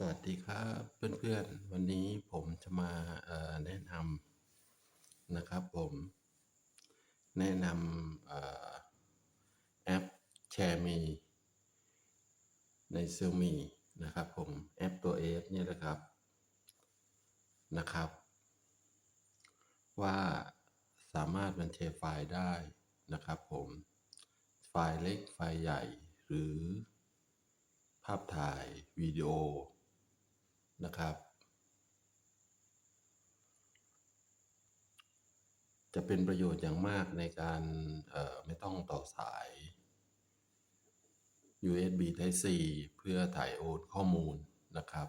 สวัสดีครับเพื่อนๆ วันนี้ผมจะมาแนะนำนะครับผมแนะนำอแอป ShareMe ใน Xiaomi นะครับผมแอปตัว S เนี่ยนะครับนะครับ ว่าสามารถบันทึกไฟล์ได้นะครับผมไฟล์เล็กไฟล์ใหญ่หรือภาพถ่ายวิดีโอ นะครับ จะเป็นประโยชน์อย่างมากในการไม่ต้องต่อสาย USB Type C เพื่อถ่ายโอนข้อมูลนะครับ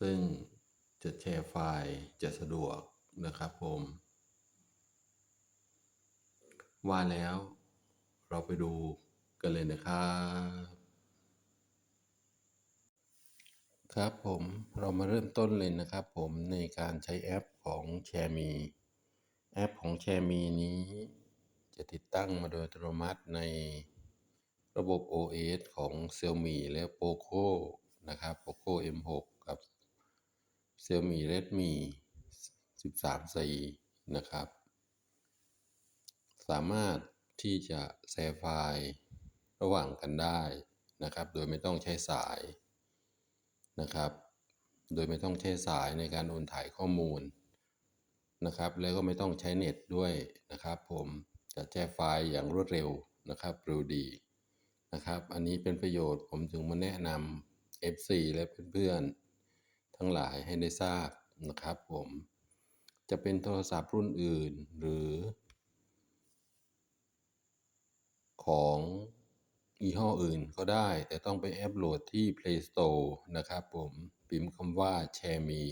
ซึ่งจะแชร์ไฟล์จะสะดวกนะครับผม ว่าแล้วเราไปดูกันเลยนะครับ ครับผมเรามาเริ่มต้นเลยนะครับผมในการใช้แอปของ ShareMe แอปของ ShareMe นี้ จะติดตั้งมาโดยอัตโนมัติในระบบ OS ของ Xiaomi และ Poco นะครับ Poco M6 กับ Xiaomi Redmi 13C นะครับ สามารถที่จะแชร์ไฟล์ระหว่างกันได้นะครับ โดยไม่ต้องใช้สาย นะครับ โดยไม่ต้องใช้สายในการโอนถ่ายข้อมูลนะครับ แล้วก็ไม่ต้องใช้เน็ตด้วยนะครับ ผมจะแชร์ไฟล์อย่างรวดเร็วนะครับเร็วดีนะครับ อันนี้เป็นประโยชน์ผมถึงมาแนะนำ FC และเพื่อนๆ ทั้งหลายให้ได้ทราบนะครับผมจะเป็นโทรศัพท์รุ่นอื่นหรือ ของ ยี่ห้ออื่นก็ได้ แต่ต้องไปแอปโหลดที่ Play Store นะครับผมพิมพ์คำว่าแชร์มี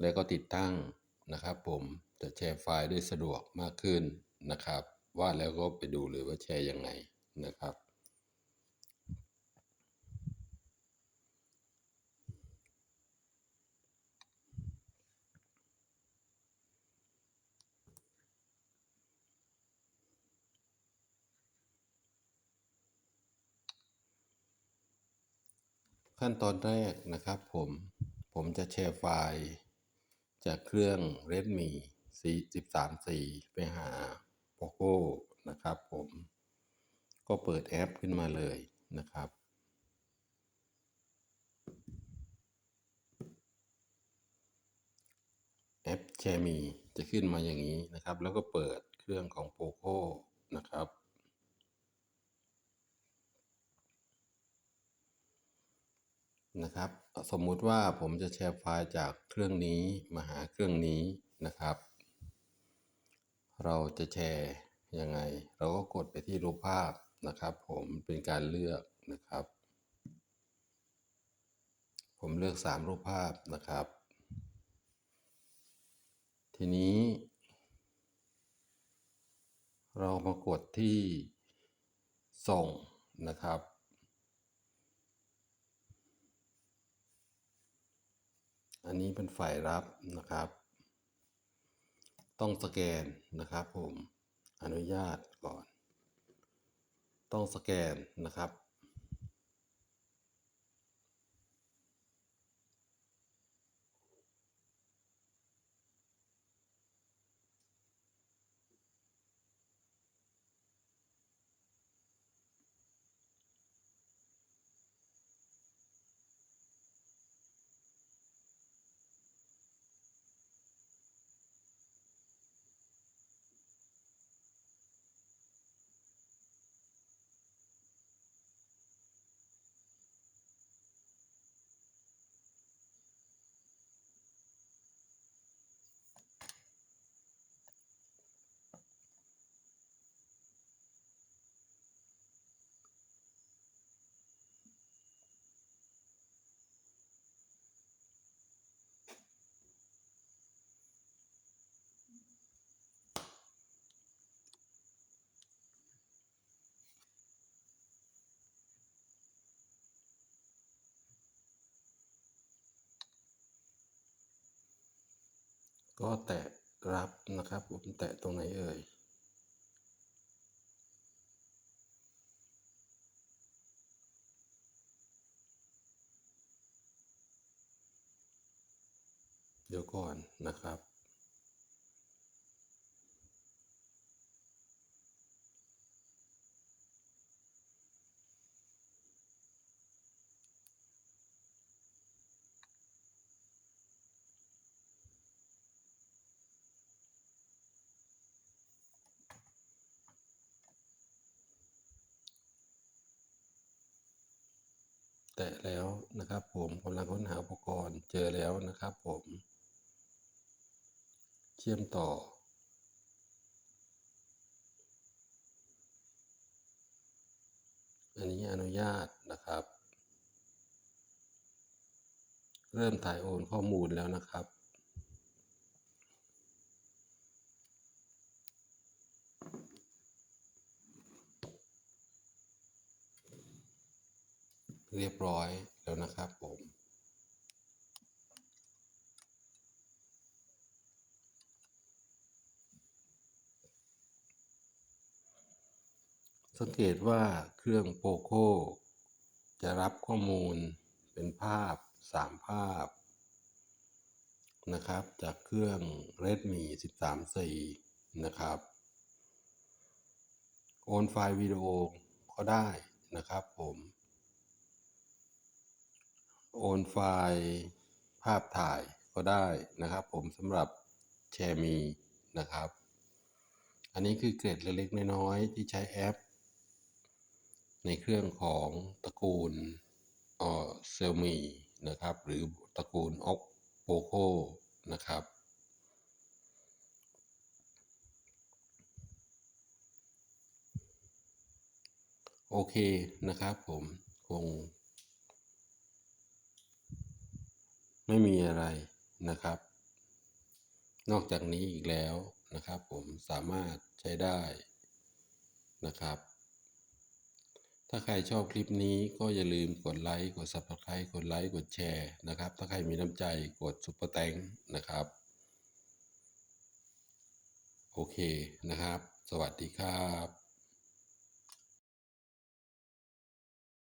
แล้วก็ติดตั้งนะครับผมจะแชร์ไฟล์ได้สะดวกมากขึ้นนะครับ ว่าแล้วก็ไปดูเลยว่าแชร์ยังไงนะครับ ขั้นตอนแรกนะครับผมผมจะแชร์ไฟล์ จากเครื่อง Redmi 13C ไปหา Poco นะครับผมก็เปิดแอปขึ้นมาเลยนะครับ แอป ShareMe จะขึ้นมาอย่างนี้นะครับ แล้วก็เปิดเครื่องของ Poco นะครับ นะครับ สมมุติว่าผมจะแชร์ไฟล์จากเครื่องนี้มาหาเครื่องนี้นะครับ เราจะแชร์ยังไง เราก็กดไปที่รูปภาพนะครับ ผมเป็นการเลือกนะครับ ผมเลือก 3 รูปภาพนะครับ ทีนี้ เรามากดที่ส่งนะครับ อันนี้เป็นฝ่ายรับนะครับ ต้องสแกนนะครับผม อนุญาตก่อน ต้องสแกนนะครับ ก็แตะรับนะครับผมแตะตรงไหนเอ่ยเดี๋ยวก่อนนะครับ ตะแล้วนะครับ ผมกำลังค้นหาอุปกรณ์เจอแล้วนะครับผม เชื่อมต่อ อันนี้อนุญาตนะครับ เริ่มถ่ายโอนข้อมูลแล้วนะครับ เรียบร้อยแล้วนะครับผม สังเกตว่าเครื่องโปโคจะรับข้อมูลเป็นภาพ 3 ภาพ นะครับ จากเครื่อง Redmi 13C นะครับ โอนไฟล์วิดีโอก็ได้นะครับผม โอนไฟล์ภาพถ่ายก็ได้นะครับผมสำหรับแชร์มีนะครับ อันนี้คือเกรดเล็กๆน้อยๆที่ใช้แอป ในเครื่องของตระกูลเออเซลมีนะครับ หรือตระกูลออกโปโคนะครับ โอเคนะครับผมคง ไม่มีอะไรนะครับ นอกจากนี้อีกแล้วนะครับ ผมสามารถใช้ได้นะครับ ถ้าใครชอบคลิปนี้ก็อย่าลืมกดไลค์กด Subscribe กดไลค์กดแชร์นะครับ ถ้าใครมีน้ำใจกดซุปเปอร์แตงนะครับ โอเคนะครับ สวัสดีครับ